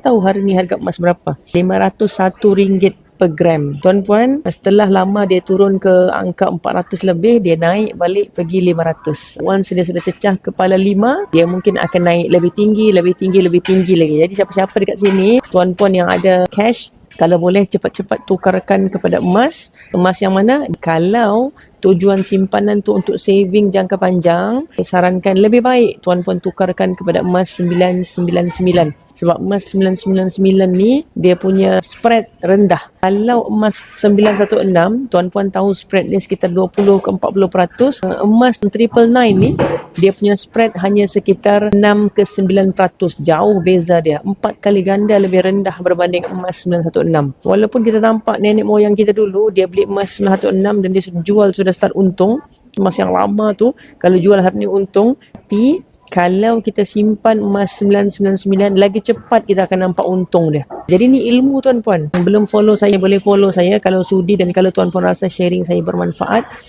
tahu hari ni harga emas berapa. RM501 per gram. Tuan-puan, setelah lama dia turun ke angka 400 lebih, dia naik balik pergi 500. Once dia sudah cecah kepala 5, dia mungkin akan naik lebih tinggi, lebih tinggi, lebih tinggi lagi. Jadi siapa-siapa dekat sini, tuan-puan yang ada cash, kalau boleh cepat-cepat tukarkan kepada emas. Emas yang mana? Kalau tujuan simpanan tu untuk saving jangka panjang, saya sarankan lebih baik tuan-puan tukarkan kepada emas 999. Sebab emas 999 ni dia punya spread rendah. Kalau emas 916, tuan-puan tahu spread dia sekitar 20 ke 40%. Emas 999 ni dia punya spread hanya sekitar 6 ke 9%. Jauh beza dia. Empat kali ganda lebih rendah berbanding emas 916. Walaupun kita nampak nenek moyang kita dulu dia beli emas 916 dan dia jual sudah start untung. Emas yang lama tu kalau jual hari ni untung. Tapi kalau kita simpan emas 999 lagi cepat kita akan nampak untung dia. Jadi ni ilmu tuan-puan. Belum follow saya boleh follow saya kalau sudi dan kalau tuan-puan rasa sharing saya bermanfaat